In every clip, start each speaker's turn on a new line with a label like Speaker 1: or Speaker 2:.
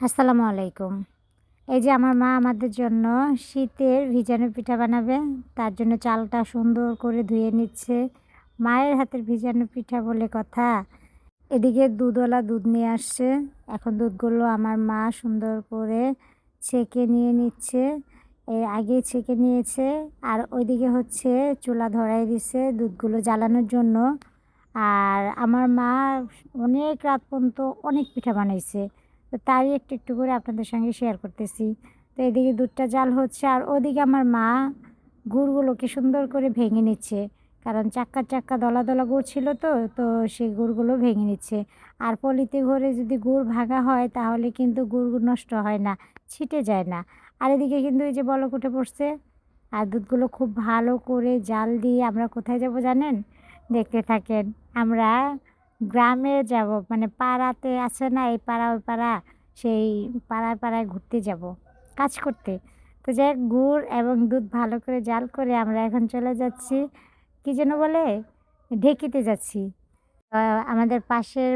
Speaker 1: আসসালামু আলাইকুম। এই যে আমার মা আমাদের জন্য শীতের ভিজানো পিঠা বানাবে, তার জন্য চালটা সুন্দর করে ধুয়ে নিচ্ছে। মায়ের হাতের ভিজানো পিঠা বলে কথা। এদিকে দুধওয়ালা দুধ নিয়ে আসছে। এখন দুধগুলো আমার মা সুন্দর করে ছেঁকে নিয়ে নিচ্ছে। এর আগে ছেঁকে নিয়েছে। আর ওইদিকে হচ্ছে চুলা ধরাই দিছে দুধগুলো জ্বালানোর জন্য। আর আমার মা অনেক রাত পর্যন্ত অনেক পিঠা বানাইছে। তো তারই একটু একটু করে আপনাদের সঙ্গে শেয়ার করতেছি। তো এদিকে দুধটা জাল হচ্ছে আর ওদিকে আমার মা গুড়গুলোকে সুন্দর করে ভেঙে নিচ্ছে। কারণ চাক্কা চাক্কা দলা দলা গুড় ছিল তো তো সেই গুড়গুলো ভেঙে নিচ্ছে। আর পলিতে ঘরে যদি গুড় ভাঙা হয় তাহলে কিন্তু গুড় নষ্ট হয় না, ছিটে যায় না। আর এদিকে কিন্তু এই যে বলক উঠে পড়ছে, আর দুধগুলো খুব ভালো করে জাল দিয়ে আমরা কোথায় যাব জানেন? দেখতে থাকেন, আমরা গ্রামে যাব মানে পাড়াতে আছে না এই পাড়া, ওই পাড়া, সেই পাড়ায় পাড়ায় ঘুরতে যাব, কাজ করতে। তো যাই গুড় এবং দুধ ভালো করে জাল করে আমরা এখন চলে যাচ্ছি, কী যেন বলে, ঢেকিতে যাচ্ছি। আমাদের পাশের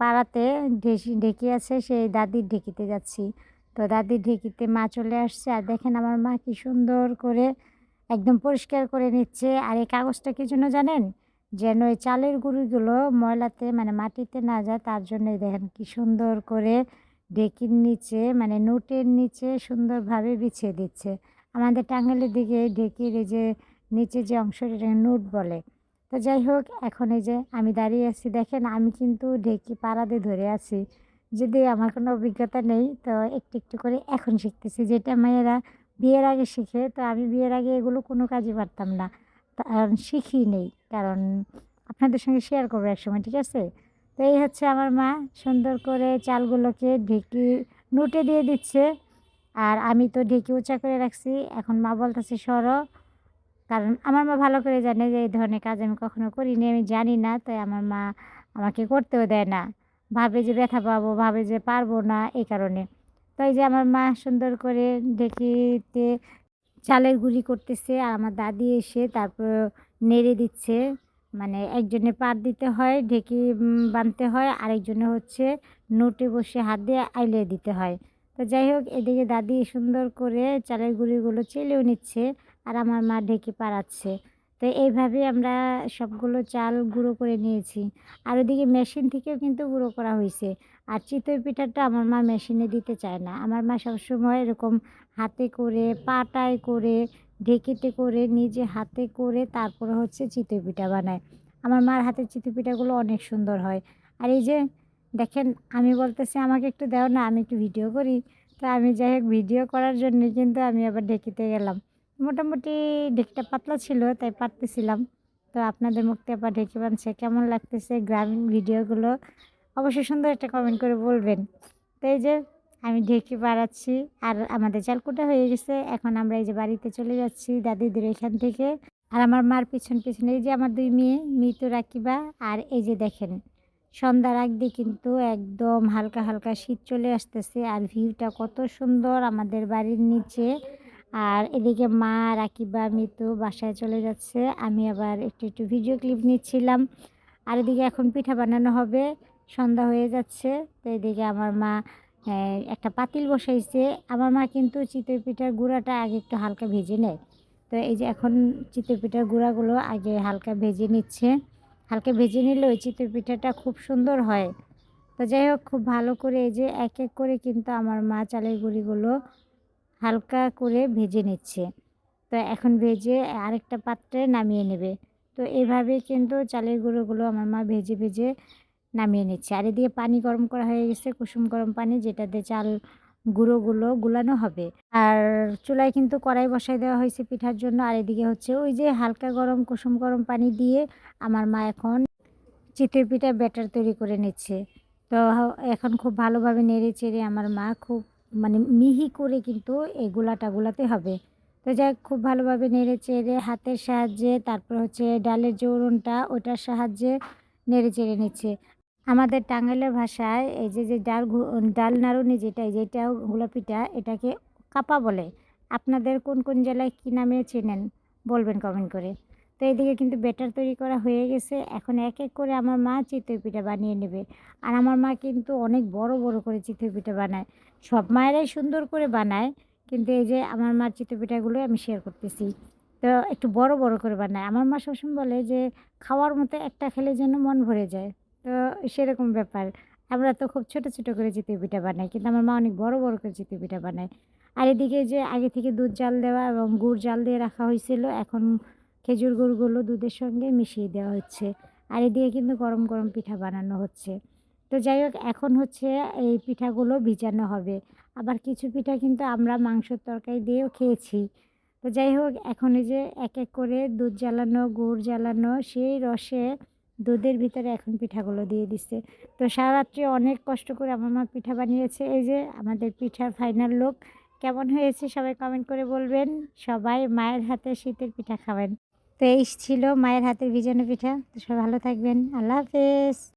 Speaker 1: পাড়াতে ঢেকি আছে, সেই দাদির ঢেকিতে যাচ্ছি। তো দাদির ঢেকিতে মা চলে আসছে, আর দেখেন আমার মা কি সুন্দর করে, একদম পরিষ্কার করে নিচ্ছে, আর এই কাগজটা কি জন্য জানেন? যেন এই চালের গুঁড়িগুলো ময়লাতে মানে মাটিতে না যায়, তার জন্য দেখেন কি সুন্দর করে ঢেকির নিচে মানে নোটের নিচে সুন্দরভাবে বিছিয়ে দিচ্ছে। আমাদের টাঙ্গালের দিকে ঢেকির এই যে নিচে যে অংশটা নোট বলে। তো যাই হোক, এখন এই যে আমি দাঁড়িয়ে আছি, দেখেন আমি কিন্তু ঢেকি পাড়াতে ধরে আছি। যদি আমার কোনো অভিজ্ঞতা নেই, তো একটু একটু করে এখন শিখতেছি। যেটা মেয়েরা বিয়ের আগে শিখে, তো আমি বিয়ের আগে এগুলো কোনো কাজই পারতাম না। কারণ শিখি নেই। কারণ আপনাদের সঙ্গে শেয়ার করব একসময়, ঠিক আছে? তো এই হচ্ছে আমার মা সুন্দর করে চালগুলোকে ঢেকি নোটে দিয়ে দিচ্ছে। আর আমি তো ঢেকি উঁচা করে রাখছি। এখন মা বলতেছে, সরো। কারণ আমার মা ভালো করে জানে যে এই ধরনের কাজ আমি কখনো করিনি, আমি জানি না, তাই আমার মা আমাকে করতেও দেয় না। ভাবে যে ব্যথা পাবো, ভাবে যে পারব না, এই কারণে। তো এই যে আমার মা সুন্দর করে ঢেকিতে চালের গুঁড়ি করতেছে, আর আমার দাদি এসে তারপর নেড়ে দিচ্ছে। মানে একজনে পাট দিতে হয়, ঢেকি বাঁধতে বানতে হয় আরেকজনে হচ্ছে নোটে বসে হাত দিয়ে আইলে দিতে হয়। তো যাই হোক, এদিকে দাদি সুন্দর করে চালের গুঁড়িগুলো চেলেও নিচ্ছে, আর আমার মা ঢেকি পাড়াচ্ছে। তো এইভাবে আমরা সবগুলো চাল গুঁড়ো করে নিয়েছি। আর ওদিকে মেশিন থেকেও কিন্তু গুঁড়ো করা হয়েছে আর চিতই পিঠাটা আমার মা মেশিনে দিতে চায় না। আমার মা সবসময় এরকম হাতে করে, পাটায় করে, ঢেকিতে করে নিজে হাতে করে তারপরে হচ্ছে চিতই পিঠা বানায়। আমার মার হাতের চিতই পিঠাগুলো অনেক সুন্দর হয়। আর এই যে দেখেন, আমি বলতেছি, আমাকে একটু দাও না, আমি একটু ভিডিও করি। তো আমি যাই হোক, ভিডিও করার জন্য কিন্তু আমি আবার ঢেকিতে গেলাম। মোটামুটি ঢেকিটা পাতলা ছিল, তাই পারতেছিলাম। তো আপনাদের মুখতে আবার ঢেকে বানছে, কেমন লাগতেছে গ্রামীণ ভিডিওগুলো? অবশ্যই সুন্দর একটা কমেন্ট করে বলবেন। তো এই যে আমি ঢেকে বাড়াচ্ছি, আর আমাদের চালকুটা হয়ে গেছে। এখন আমরা এই যে বাড়িতে চলে যাচ্ছি দাদিদের এখান থেকে। আর আমার মার পিছন পিছনে এই যে আমার দুই মেয়ে, মিতু, রাকিবা, আর এই যে দেখেন, সন্ধ্যার আগ দিয়ে কিন্তু একদম হালকা হালকা শীত চলে আসতেছে। আর ভিউটা কত সুন্দর আমাদের বাড়ির নিচে। আর এদিকে মা রাকিবা মিতু বাসায় চলে যাচ্ছে। আমি আবার একটু একটু ভিডিও ক্লিপ নিচ্ছিলাম। আর এদিকে এখন পিঠা বানানো হবে। সন্ধ্যা হয়ে যাচ্ছে। তো এদিকে আমার মা একটা পাতিল বসাইছে। আমার মা কিন্তু চিতই পিঠার গুঁড়াটা আগে একটু হালকা ভেজে নেয়। তো এই যে এখন চিতই পিঠার গুঁড়াগুলো আগে হালকা ভেজে নিচ্ছে। হালকা ভেজে নিলে ওই চিতই পিঠাটা খুব সুন্দর হয়। তো যাই হোক, খুব ভালো করে এই যে এক এক করে কিন্তু আমার মা চালের গুঁড়িগুলো হালকা করে ভেজে নিচ্ছে। তো এখন ভেজে আরেকটা পাত্রে নামিয়ে নেবে। তো এইভাবে কিন্তু চালের গুঁড়োগুলো আমার মা ভেজে ভেজে নামিয়ে নিচ্ছে। আর এদিকে পানি গরম করা হয়ে গেছে, কুসুম গরম পানি যেটাতে চাল গুঁড়োগুলো গুলানো হবে। আর চুলায় কিন্তু কড়াই বসাই দেওয়া হয়েছে পিঠার জন্য। আর এদিকে হচ্ছে ওই যে হালকা গরম, কুসুম গরম পানি দিয়ে আমার মা এখন চিতই পিঠা ব্যাটার তৈরি করে নিচ্ছে। তো এখন খুব ভালোভাবে নেড়ে চেড়ে আমার মা খুব মানে মিহি করে কিন্তু এই গুলাটা গুলাতে হবে। তো যাই খুব ভালোভাবে নেড়ে চেড়ে হাতের সাহায্যে, তারপর হচ্ছে ডালের উড়নটা ওটার সাহায্যে নেড়ে চেড়ে নিচ্ছে। আমাদের টাঙ্গাইলের ভাষায় এই যে যে ডাল ডাল নাড়ুনি যেটা যেটাও গোলাপিটা, এটাকে কাপা বলে। আপনাদের কোন কোন জেলায় কী নামে চেনেন, বলবেন কমেন্ট করে। তো এদিকে কিন্তু ব্যাটার তৈরি করা হয়ে গেছে। এখন এক এক করে আমার মা চিতই পিঠা বানিয়ে নেবে। আর আমার মা কিন্তু অনেক বড় বড় করে চিতই পিঠা বানায়। সব মায়েরাই সুন্দর করে বানায়, কিন্তু এই যে আমার মার চিতই পিঠাগুলো আমি শেয়ার করতেছি। তো একটু বড় বড় করে বানায়। আমার মা সবসময় বলে যে, খাওয়ার মতো একটা খেলে যেন মন ভরে যায়। তো সেরকম ব্যাপার। আমরা তো খুব ছোট ছোট করে চিতই পিঠা বানাই, কিন্তু আমার মা অনেক বড় বড় করে চিতই পিঠা বানায়। আর এদিকে যে আগে থেকে দুধ জাল দেওয়া এবং গুড় জাল দিয়ে রাখা হয়েছিল, এখন খেজুর গুড়গুলো দুধের সঙ্গে মিশিয়ে দেওয়া হচ্ছে। আর এ দিয়ে কিন্তু গরম গরম পিঠা বানানো হচ্ছে। তো যাই হোক, এখন হচ্ছে এই পিঠাগুলো ভিজানো হবে। আবার কিছু পিঠা কিন্তু আমরা মাংসর তরকারি দিয়েও খেয়েছি। তো যাই হোক, এখন এই যে এক এক করে দুধ জ্বালানো, গুড় জ্বালানো, সেই রসে দুধের ভিতরে এখন পিঠাগুলো দিয়ে দিচ্ছে। তো সারারাত্রি অনেক কষ্ট করে আমার মা পিঠা বানিয়েছে। এই যে আমাদের পিঠার ফাইনাল লুক কেমন হয়েছে সবাই কমেন্ট করে বলবেন। সবাই মায়ের হাতে শীতের পিঠা খাবেন। তো এই ছিল মায়ের হাতের ভিজানো পিঠা। তো সবাই ভালো থাকবেন। আল্লাহ হাফেজ।